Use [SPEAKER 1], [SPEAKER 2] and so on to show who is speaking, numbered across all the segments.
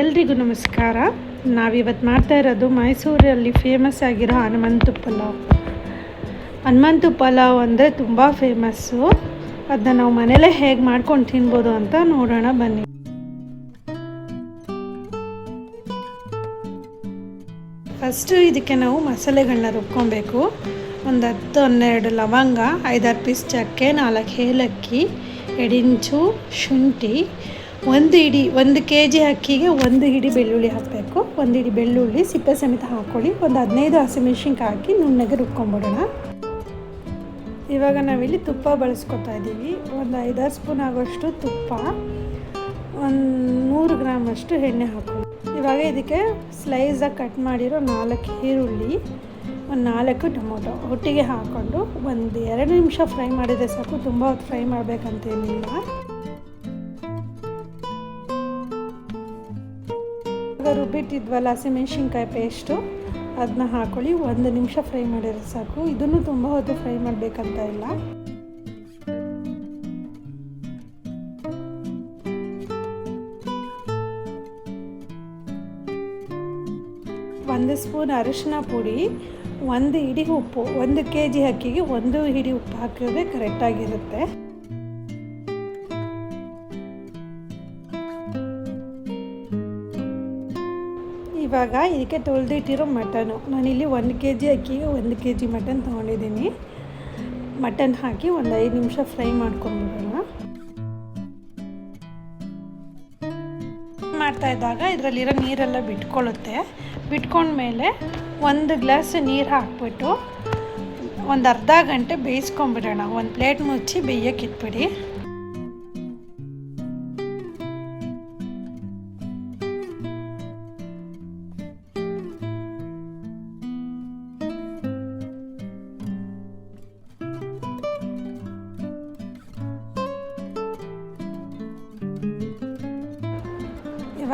[SPEAKER 1] ಎಲ್ರಿಗೂ ನಮಸ್ಕಾರ. ನಾವಿವತ್ತು ಮಾಡ್ತಾ ಇರೋದು ಮೈಸೂರಲ್ಲಿ ಫೇಮಸ್ ಆಗಿರೋ ಹನುಮಂತು ಪಲಾವ್. ಹನುಮಂತು ಪಲಾವ್ ಅಂದರೆ ತುಂಬ ಫೇಮಸ್ಸು ಅದನ್ನ ನಾವು ಮನೇಲೇ ಹೇಗೆ ಮಾಡ್ಕೊಂಡು ತಿನ್ಬೋದು ಅಂತ ನೋಡೋಣ ಬನ್ನಿ. ಫಸ್ಟು ಇದಕ್ಕೆ ನಾವು ಮಸಾಲೆಗಳನ್ನ ರುಬ್ಕೊಬೇಕು. ಒಂದು ಹತ್ತು, ಹನ್ನೆರಡು ಲವಂಗ, ಐದಾರು ಪೀಸ್ ಚಕ್ಕೆ, ನಾಲ್ಕು ಏಲಕ್ಕಿ, ಎಡಿಂಚು, ಶುಂಠಿ ಒಂದು ಹಿಡಿ ಒಂದು ಕೆ ಜಿ ಅಕ್ಕಿಗೆ ಒಂದು ಹಿಡಿ ಬೆಳ್ಳುಳ್ಳಿ ಹಾಕಬೇಕು. ಒಂದು ಹಿಡಿ ಬೆಳ್ಳುಳ್ಳಿ ಸಿಪ್ಪೆ ಸಮೇತ ಹಾಕ್ಕೊಳ್ಳಿ ಒಂದು ಹದಿನೈದು ಹಸಿಮೆಣ್ಸಿನ್ಕಾಯಿ ಹಾಕಿ ನುಣ್ಣಗೆ ರುಬ್ಕೊಂಬಿಡೋಣ. ಇವಾಗ ನಾವಿಲ್ಲಿ ತುಪ್ಪ ಬಳಸ್ಕೊತಾ ಇದ್ದೀವಿ. ಒಂದು ಐದಾರು ಸ್ಪೂನ್ ಆಗೋಷ್ಟು ತುಪ್ಪ. ಒಂದು ನೂರು ಗ್ರಾಮ್ ಅಷ್ಟು ಎಣ್ಣೆ ಹಾಕೊಳ್ಳಿ ಇವಾಗ ಇದಕ್ಕೆ ಸ್ಲೈಸಾಗಿ ಕಟ್ ಮಾಡಿರೋ ನಾಲ್ಕು ಈರುಳ್ಳಿ, ಒಂದು ನಾಲ್ಕು ಟೊಮೊಟೊ ಒಟ್ಟಿಗೆ ಹಾಕ್ಕೊಂಡು ಒಂದು ಎರಡು ನಿಮಿಷ ಫ್ರೈ ಮಾಡಿದರೆ ಸಾಕು. ತುಂಬ ಹೊತ್ತು ಫ್ರೈ ಮಾಡಬೇಕಂತೇನಿಲ್ಲ. ಇವಾಗ ರುಬ್ಬಿಟ್ಟಿದ್ವಲ್ಲ ಹಸಿಮೆಣ್ಸಿನ್ಕಾಯಿ ಪೇಸ್ಟು ಅದನ್ನ ಹಾಕೊಳ್ಳಿ, ಒಂದು ನಿಮಿಷ ಫ್ರೈ ಮಾಡಿದ್ರೆ ಸಾಕು. ಇದನ್ನು ತುಂಬ ಹೊತ್ತು ಫ್ರೈ ಮಾಡಬೇಕಂತ ಇಲ್ಲ. ಒಂದು ಸ್ಪೂನ್ ಅರಿಶಿನ ಪುಡಿ, ಒಂದು ಹಿಡಿ ಉಪ್ಪು, ಒಂದು ಕೆ ಜಿ ಅಕ್ಕಿಗೆ ಒಂದು ಹಿಡಿ ಉಪ್ಪು ಹಾಕಿದ್ರೆ ಕರೆಕ್ಟಾಗಿರುತ್ತೆ ಇವಾಗ ಇದಕ್ಕೆ ತೊಳೆದಿಟ್ಟಿರೋ ಮಟನು. ನಾನಿಲ್ಲಿ ಒಂದು ಕೆ ಜಿ ಅಕ್ಕಿಗೆ ಒಂದು ಕೆ ಜಿ ಮಟನ್ ತೊಗೊಂಡಿದ್ದೀನಿ. ಮಟನ್ ಹಾಕಿ ಒಂದು ಐದು ನಿಮಿಷ ಫ್ರೈ ಮಾಡ್ಕೊಂಡ್ಬಿಡೋಣ ಮಾಡ್ತಾ ಇದ್ದಾಗ ಇದರಲ್ಲಿರೋ ನೀರೆಲ್ಲ ಬಿಟ್ಕೊಳ್ಳುತ್ತೆ. ಬಿಟ್ಕೊಂಡ್ಮೇಲೆ ಒಂದು ಗ್ಲಾಸ್ ನೀರು ಹಾಕ್ಬಿಟ್ಟು ಒಂದು ಅರ್ಧ ಗಂಟೆ ಬೇಯಿಸ್ಕೊಂಬಿಡೋಣ. ಒಂದು ಪ್ಲೇಟ್ ಮುಚ್ಚಿ ಬೇಯಕ್ಕೆ ಇಟ್ಬಿಡಿ.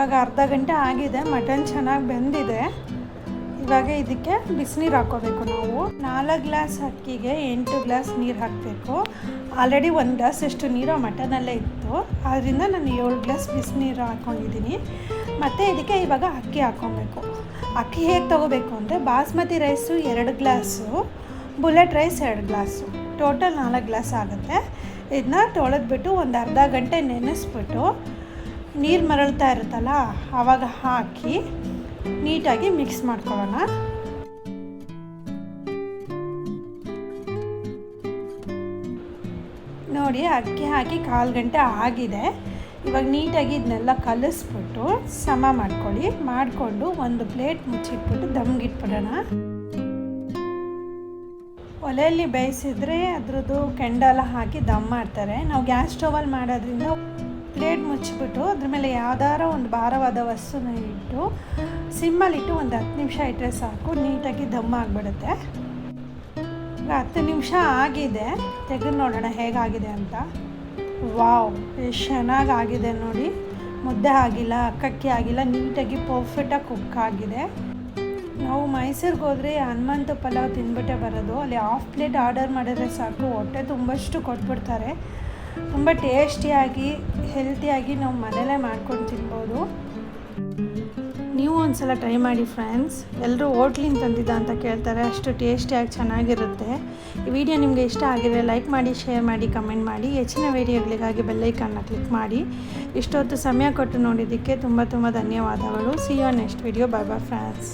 [SPEAKER 1] ಇವಾಗ ಅರ್ಧ ಗಂಟೆ ಆಗಿದೆ, ಮಟನ್ ಚೆನ್ನಾಗಿ ಬೆಂದಿದೆ. ಇವಾಗ ಇದಕ್ಕೆ ಬಿಸಿನೀರು ಹಾಕೋಬೇಕು ನಾವು. ನಾಲ್ಕು ಗ್ಲಾಸ್ ಅಕ್ಕಿಗೆ ಎಂಟು ಗ್ಲಾಸ್ ನೀರು ಹಾಕಬೇಕು. ಆಲ್ರೆಡಿ ಒಂದು ಗ್ಲಾಸ್ ಎಷ್ಟು ನೀರು ಮಟನಲ್ಲೇ ಇತ್ತು. ಆದ್ದರಿಂದ ನಾನು ಏಳು ಗ್ಲಾಸ್ ಬಿಸಿನೀರು ಹಾಕ್ಕೊಂಡಿದ್ದೀನಿ ಮತ್ತು ಇದಕ್ಕೆ ಇವಾಗ ಅಕ್ಕಿ ಹಾಕ್ಕೊಬೇಕು ಅಕ್ಕಿ ಹೇಗೆ ತೊಗೋಬೇಕು ಅಂದರೆ ಬಾಸ್ಮತಿ ರೈಸು ಎರಡು ಗ್ಲಾಸು, ಬುಲೆಟ್ ರೈಸ್ ಎರಡು ಗ್ಲಾಸು. ಟೋಟಲ್ ನಾಲ್ಕು ಗ್ಲಾಸ್ ಆಗುತ್ತೆ. ಇದನ್ನ ತೊಳೆದ್ಬಿಟ್ಟು ಒಂದು ಅರ್ಧ ಗಂಟೆ ನೆನೆಸ್ಬಿಟ್ಟು ನೀರು ಮರಳ್ತಾ ಇರುತ್ತಲ್ಲ ಆವಾಗ ಹಾಕಿ ನೀಟಾಗಿ ಮಿಕ್ಸ್ ಮಾಡ್ಕೊಳ್ಳೋಣ. ನೋಡಿ, ಅಕ್ಕಿ ಹಾಕಿ ಕಾಲು ಗಂಟೆ ಆಗಿದೆ. ಇವಾಗ ನೀಟಾಗಿ ಇದನ್ನೆಲ್ಲ ಕಲಿಸ್ಬಿಟ್ಟು ಸಮ ಮಾಡ್ಕೊಳ್ಳಿ. ಮಾಡಿಕೊಂಡು ಒಂದು ಪ್ಲೇಟ್ ಮುಚ್ಚಿಟ್ಬಿಟ್ಟು ದಮ್ಗಿಟ್ಬಿಡೋಣ. ಒಲೆಯಲ್ಲಿ ಬೇಯಿಸಿದ್ರೆ ಅದ್ರದ್ದು ಕೆಂಡೆಲ್ಲ ಹಾಕಿ ದಮ್ ಮಾಡ್ತಾರೆ. ನಾವು ಗ್ಯಾಸ್ ಸ್ಟೋವಲ್ಲಿ ಮಾಡೋದ್ರಿಂದ ಪ್ಲೇಟ್ ಮುಚ್ಚಿಬಿಟ್ಟು ಅದ್ರ ಮೇಲೆ ಯಾವ್ದಾರ ಒಂದು ಭಾರವಾದ ವಸ್ತುನ ಇಟ್ಟು ಸಿಮ್ಮಲ್ಲಿಟ್ಟು ಒಂದು ಹತ್ತು ನಿಮಿಷ ಇಟ್ಟರೆ ಸಾಕು, ನೀಟಾಗಿ ದಮ್ಮ ಆಗಿಬಿಡುತ್ತೆ. ಹತ್ತು ನಿಮಿಷ ಆಗಿದೆ, ತೆಗೆದು ನೋಡೋಣ ಹೇಗಾಗಿದೆ ಅಂತ. ವಾವ್, ಎಷ್ಟು ಚೆನ್ನಾಗಿ ಆಗಿದೆ ನೋಡಿ. ಮುದ್ದೆ ಆಗಿಲ್ಲ, ಅಕ್ಕಕ್ಕಿ ಆಗಿಲ್ಲ, ನೀಟಾಗಿ ಪರ್ಫೆಕ್ಟಾಗಿ ಕುಕ್ ಆಗಿದೆ. ನಾವು ಮೈಸೂರಿಗೆ ಹೋದರೆ ಹನುಮಂತ ಪಲಾವ್ ತಿಂದ್ಬಿಟ್ಟೆ ಬರೋದು. ಅಲ್ಲಿ ಹಾಫ್ ಪ್ಲೇಟ್ ಆರ್ಡರ್ ಮಾಡಿದ್ರೆ ಸಾಕು, ಹೊಟ್ಟೆ ತುಂಬಷ್ಟು ಕೊಟ್ಬಿಡ್ತಾರೆ. ತುಂಬ ಟೇಸ್ಟಿಯಾಗಿ, ಹೆಲ್ತಿಯಾಗಿ ನಾವು ಮನೇಲೇ ಮಾಡ್ಕೊಂಡು ತಿನ್ಬೋದು. ನೀವು ಒಂದ್ಸಲ ಟ್ರೈ ಮಾಡಿ ಫ್ರೆಂಡ್ಸ್. ಎಲ್ಲರೂ ಹೋಟ್ಲಿಂದ ತಂದಿದ್ದ ಅಂತ ಕೇಳ್ತಾರೆ. ಅಷ್ಟು ಟೇಸ್ಟಿಯಾಗಿ ಚೆನ್ನಾಗಿರುತ್ತೆ. ಈ ವಿಡಿಯೋ ನಿಮಗೆ ಇಷ್ಟ ಆಗಿದೆ ಲೈಕ್ ಮಾಡಿ, ಶೇರ್ ಮಾಡಿ, ಕಮೆಂಟ್ ಮಾಡಿ. ಹೆಚ್ಚಿನ ವಿಡಿಯೋಗಳಿಗಾಗಿ ಬೆಲ್ಲೈಕನ್ನ ಕ್ಲಿಕ್ ಮಾಡಿ. ಇಷ್ಟೊತ್ತು ಸಮಯ ಕೊಟ್ಟು ನೋಡಿದ್ದಕ್ಕೆ ತುಂಬ ತುಂಬ ಧನ್ಯವಾದಗಳು. See you next video bye bye friends